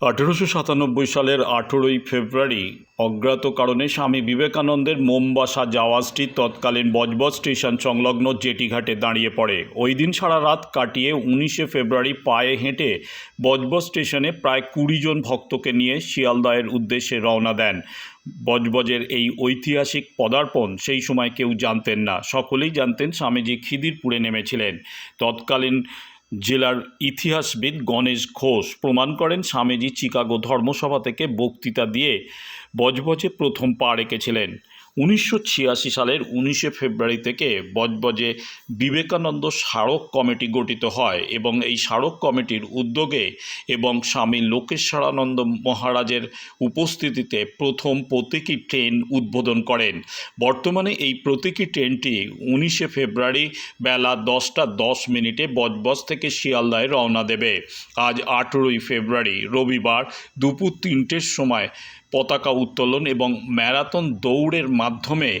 আঠেরোশো সাতানব্বই সালের আঠেরোই ফেব্রুয়ারি, অজ্ঞাত কারণে স্বামী বিবেকানন্দের মোমবাসা জাওয়াজটি তৎকালীন বজবজ স্টেশন সংলগ্ন জেটিঘাটে দাঁড়িয়ে পড়ে। ওই দিন সারা রাত কাটিয়ে উনিশে ফেব্রুয়ারি পায়ে হেঁটে বজবজ স্টেশনে প্রায় কুড়ি জন ভক্তকে নিয়ে শিয়ালদায়ের উদ্দেশ্যে রওনা দেন। বজবজের এই ঐতিহাসিক পদার্পণ সেই সময় কেউ জানতেন না। সকলেই জানতেন স্বামীজি খিদিরপুরে নেমেছিলেন। তৎকালীন জেলার ইতিহাসবিদ গণেশ ঘোষ প্রমাণ করেন স্বামীজি চিকাগো ধর্মসভা থেকে বক্তৃতা দিয়ে বজবজে প্রথম পা রেখেছিলেন। উনিশশো ছিয়াশি সালের উনিশে ফেব্রুয়ারি থেকে বজবজে বিবেকানন্দ স্মারক কমিটি গঠিত হয় এবং এই স্মারক কমিটির উদ্যোগে এবং স্বামী লোকেশ্বরানন্দ মহারাজের উপস্থিতিতে প্রথম প্রতীকী ট্রেন উদ্বোধন করেন। বর্তমানে এই প্রতীকী ট্রেনটি উনিশে ফেব্রুয়ারি বেলা দশটা দশ মিনিটে বজবজ থেকে শিয়ালদায় রওনা দেবে। আজ আঠেরোই ফেব্রুয়ারি, রবিবার দুপুর তিনটের সময় পতাকা উত্তোলন এবং ম্যারাথন দৌড়ের মাধ্যমে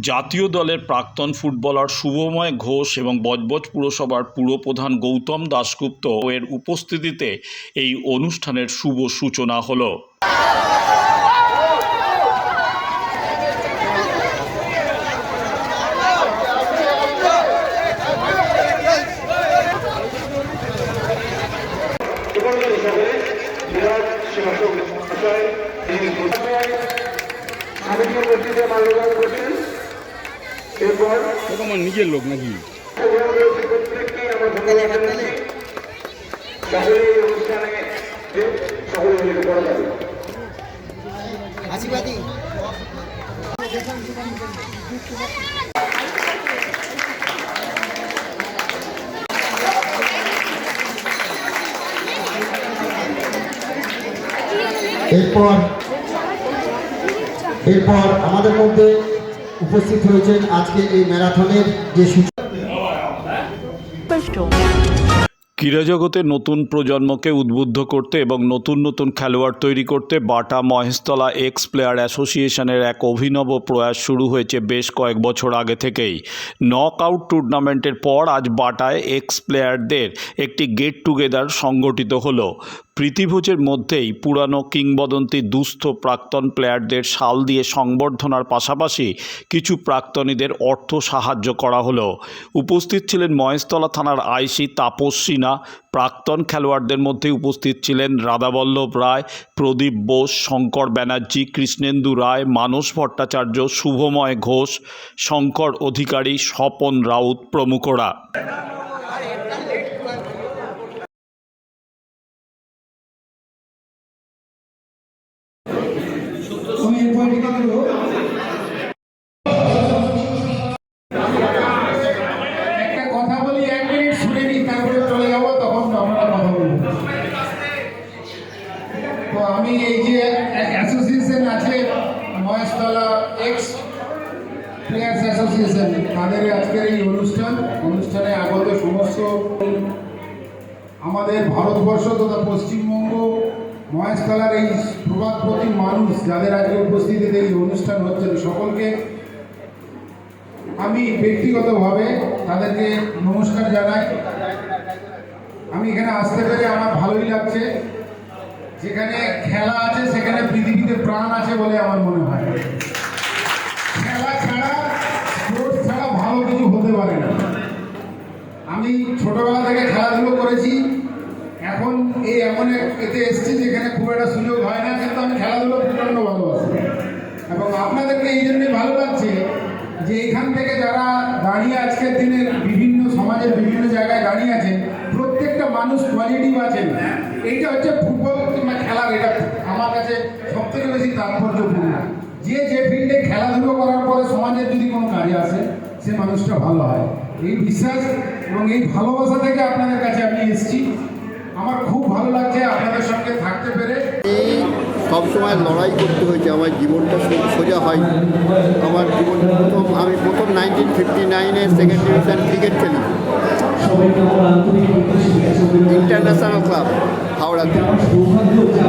জাতীয় দলের প্রাক্তন ফুটবলার শুভময় ঘোষ এবং বজবজ পুরসভার পুরপ্রধান গৌতম দাশগুপ্ত এর উপস্থিতিতে এই অনুষ্ঠানের শুভ সূচনা হলো। আমার নিজের লোক নাকি? আশীর্বাদী। এরপর এরপর আমাদের মধ্যে উপস্থিত হয়েছেন আজকে এই ম্যারাথনের যে. ক্রীড়াজগতে নতুন প্রজন্মকে উদ্বুদ্ধ করতে এবং নতুন নতুন খেলোয়াড় তৈরি করতে বাটা মহেশতলা এক্স প্লেয়ার অ্যাসোসিয়েশনের এক অভিনব প্রয়াস শুরু হয়েছে বেশ কয়েক বছর আগে থেকেই নক আউট টুর্নামেন্টের পর আজ বাটায় এক্স প্লেয়ারদের একটি গেট টুগেদার সংগঠিত হলো প্রীতিভোজের মধ্যেই পুরানো কিংবদন্তি দুস্থ প্রাক্তন প্লেয়ারদের শাল দিয়ে সংবর্ধনার পাশাপাশি কিছু প্রাক্তনীদের অর্থ সাহায্য করা হলো। উপস্থিত ছিলেন মহেশতলা থানার আইসি তাপস সিনহা, প্রাক্তন খেলোয়াড়দের মধ্যে উপস্থিত ছিলেন রাধাবল্লভ রায়, প্রদীপ বোস, শঙ্কর ব্যানার্জি, কৃষ্ণেন্দু রায়, মানস ভট্টাচার্য, শুভময় ঘোষ, শঙ্কর অধিকারী, স্বপন রাউত প্রমুখরা। তাদের আজকের এই অনুষ্ঠান, অনুষ্ঠানে আগত সমস্ত আমাদের ভারতবর্ষ তথা পশ্চিমবঙ্গ মহেশতলার এই প্রবাদপতি মানুষ যাদের আজকে উপস্থিতিতে এই অনুষ্ঠান হচ্ছে সকলকে আমি ব্যক্তিগতভাবে তাদেরকে নমস্কার জানাই। আমি এখানে আসতে পেরে আমার ভালোই লাগছে। যেখানে খেলা আছে, সেখানে পৃথিবীতে প্রাণ আছে বলে আমার মনে হয় খেলা ছাড়া স্পোর্টস ছাড়া ভালো কিছু হতে পারে না আমি ছোটবেলা থেকে খেলাধুলো করেছি। এখন এই এমন এক এতে এসেছি যেখানে খুব একটা সুযোগ হয় না, কিন্তু আমি খেলাধুলো প্রচণ্ড ভালোবাসি। এবং আপনাদেরকে এই জন্যই ভালো লাগছে যে এখান থেকে যারা দাঁড়িয়ে আজকের দিনে বিভিন্ন সমাজের বিভিন্ন জায়গায় দাঁড়িয়ে আছেন, প্রত্যেকটা মানুষ কোয়ালিটিভ আছেন এইটা হচ্ছে ফুটবল কিংবা খেলার, এটা আমার কাছে সব থেকে বেশি তাৎপর্যপূর্ণ। যে যে ফিল্ডে খেলাধুলো করার পরে সমাজের যদি কোনো কাজে আসে, সে মানুষটা ভালো হয়। এই বিশ্বাস এবং এই ভালোবাসা থেকে আপনাদের কাছে আমি এসেছি। আমার খুব ভালো লাগছে আপনাদের সঙ্গে থাকতে পেরে। সবসময় লড়াই করতে হয়েছে, আমার জীবনটা সোজা হয়। আমার জীবন প্রথম, আমি প্রথম নাইনটিন ফিফটি নাইনে সেকেন্ড ডিভিশন ক্রিকেট খেলি। ইন্টারন্যাশনাল ক্লাব হাওড়াতে।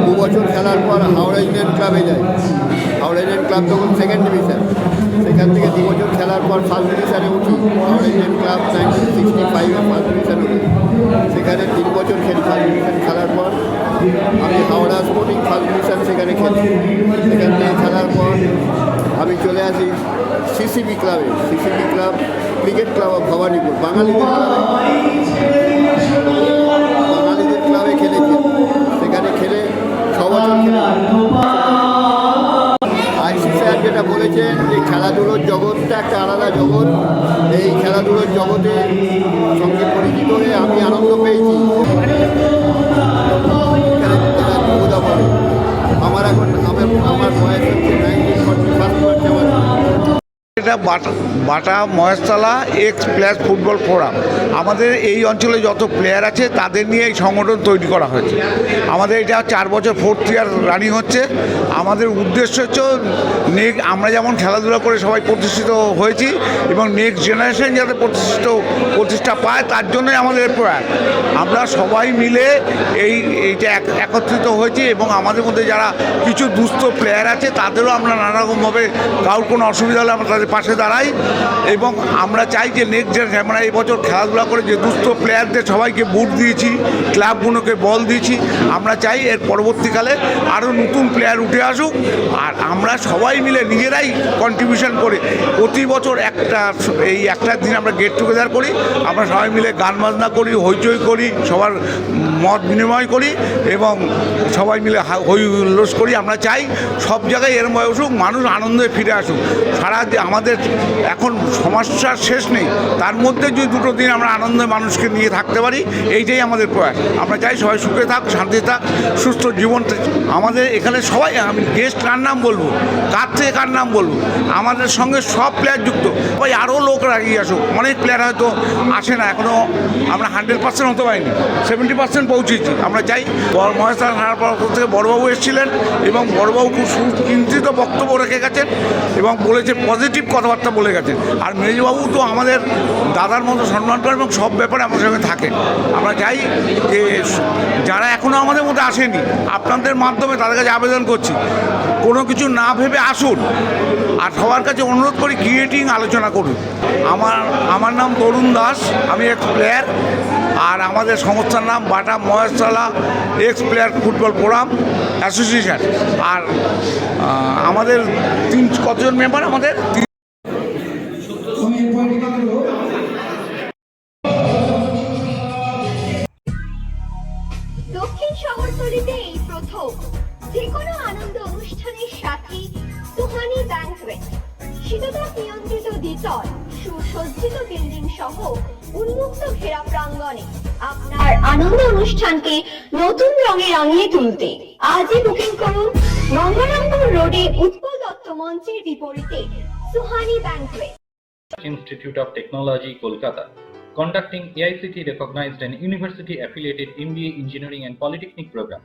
দু বছর খেলার পর হাওড়া ইউনিয়ন ক্লাবে যাই। হাওড়া ইউনিয়ন ক্লাব তখন সেকেন্ড ডিভিশন সেখান থেকে দু বছর খেলার পর ফার্স্ট ডিভিশনে উঠি ইউনিয়ন ক্লাব নাইনটিন সিক্সটি ফাইভে ফার্স্ট ডিভিশন উঠি সেখানে তিন বছর খেলি ফার্স্ট ডিভিশন খেলার পর আমি হাওড়া স্পোর্টিং ফার্স্ট ডিভিশন সেখানে খেলি সেখান থেকে খেলার পর আমি চলে আসি সিসিবি ক্লাবে CCB club cricket club of Bhowanipore বাঙালিদের ক্লাবে বাঙালিদের ক্লাবে খেলেছি সেখানে খেলে ছ বছর যেটা বলেছেন যে খেলাধুলোর জগৎটা একটা আলাদা জগৎ। এই খেলাধুলোর জগতে সঙ্গে পরিচিত হয়ে আমি আনন্দ পেয়েছি। আমার এখন আমার বয়স এটা Bata Maheshtala ex player football forum আমাদের এই অঞ্চলে যত প্লেয়ার আছে, তাদের নিয়ে এই সংগঠন তৈরি করা হয়েছে। আমাদের এটা চার বছর ফোর্থ ইয়ার রানিং হচ্ছে। আমাদের উদ্দেশ্য হচ্ছে আমরা যেমন খেলাধুলা করে সবাই প্রতিষ্ঠিত হয়েছি এবং নেক্সট জেনারেশন যাতে প্রতিষ্ঠিত, প্রতিষ্ঠা পায়, তার জন্যই আমাদের প্রয়াস। আমরা সবাই মিলে এই, এইটা এক- একত্রিত হয়েছি এবং আমাদের মধ্যে যারা কিছু দুস্থ প্লেয়ার আছে, তাদেরও আমরা নানারকমভাবে কারোর কোনো অসুবিধা হলে আমরা তাদের পাশে দাঁড়াই এবং আমরা চাই যে নেক্সট জেনারেশন, আমরা এই বছর খেলাধুলা করে যে দুস্থ প্লেয়ারদের সবাইকে বুট দিয়েছি, ক্লাবগুলোকে বল দিয়েছি, আমরা চাই এর পরবর্তীকালে আরও নতুন প্লেয়ার উঠে আসুক। আর আমরা সবাই মিলে নিজেরাই কন্ট্রিবিউশন করে। প্রতি বছর একটা, এই একটা দিন আমরা গেট টুগেদার করি, আমরা সবাই মিলে গান বাজনা করি, হইচই করি, সবার মত বিনিময় করি এবং সবাই মিলে হই হুল্লোস করি। আমরা চাই সব জায়গায় এরম আসুক মানুষ আনন্দে ফিরে আসুক। সারা যে আমাদের এখন সমস্যার শেষ নেই। তার মধ্যে যদি দুটো দিন আমরা আনন্দে মানুষকে নিয়ে থাকতে পারি, এইটাই আমাদের প্রয়াস। আমরা চাই সবাই সুখে থাক, শান্তি থাক, সুস্থ জীবন। আমাদের এখানে সবাই, আমি গেস্ট কার নাম বলব? কার থেকে কার নাম বলব? আমাদের সঙ্গে সব প্লেয়ার যুক্ত। ভাই আরও লোক এগিয়ে আসুক। অনেক প্লেয়ার হয়তো আসে না এখনও আমরা হান্ড্রেড পার্সেন্ট হতে পারিনি। সেভেন্টি পার্সেন্ট পৌঁছেছি। আমরা চাই বড় পক্ষ থেকে বড়বাবু এসেছিলেন এবং বড়বাবু খুব সুচিন্তিত বক্তব্য রেখে গেছেন এবং বলেছে পজিটিভ কথাবার্তা বলে গেছেন আর মেজবাবু তো আমাদের দাদার মতো সম্মান করেন এবং সব ব্যাপারে আমাদের সঙ্গে থাকেন। আমরা চাই যে যারা এখনও আমাদের মধ্যে আসেনি, আপনাদের মাধ্যমে তাদের কাছে আবেদন করছি। কোনো কিছু না ভেবে আসুন আর সবার কাছে অনুরোধ করি ক্রিয়েটিং আলোচনা করুন। আমার আমার নাম তরুণ দাস, আমি এক প্লেয়ার আর আমাদের সংস্থার নাম Bata Maheshtala ex player football forum association আর আমাদের তিন, কতজন মেম্বার আমাদের? চল সুসজ্জিত বিল্ডিং সহ উন্মুক্ত ঘেরা প্রাঙ্গণে আপনার আনন্দ অনুষ্ঠানকে নতুন রঙে রাঙিয়ে তুলতে আজই বুকিং করুন গঙ্গারামপুর রোডে উৎপল দত্ত মঞ্চের বিপরীতে Suhani banquet institute of technology Kolkata Conducting AICT recognized and university affiliated MBA engineering and polytechnic programs.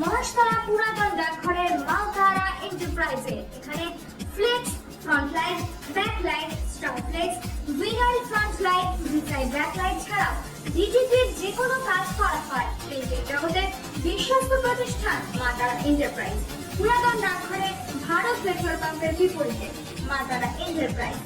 Maheshtala পুরাতন ডাকঘরের মালতারা এন্টারপ্রাইজে এখানে flex front light back light star flex vinyl front light ভিসাইড back light ছাড়াও ডিজিটির যে কোনো কাজ করা হয়। প্রিন্টিং জগতের বিশ্বস্ত প্রতিষ্ঠান মাতারা এন্টারপ্রাইজ পুরাতন ডাকঘরে ভারত পেট্রোল পাম্পের বিপরীতে মাতারা এন্টারপ্রাইজ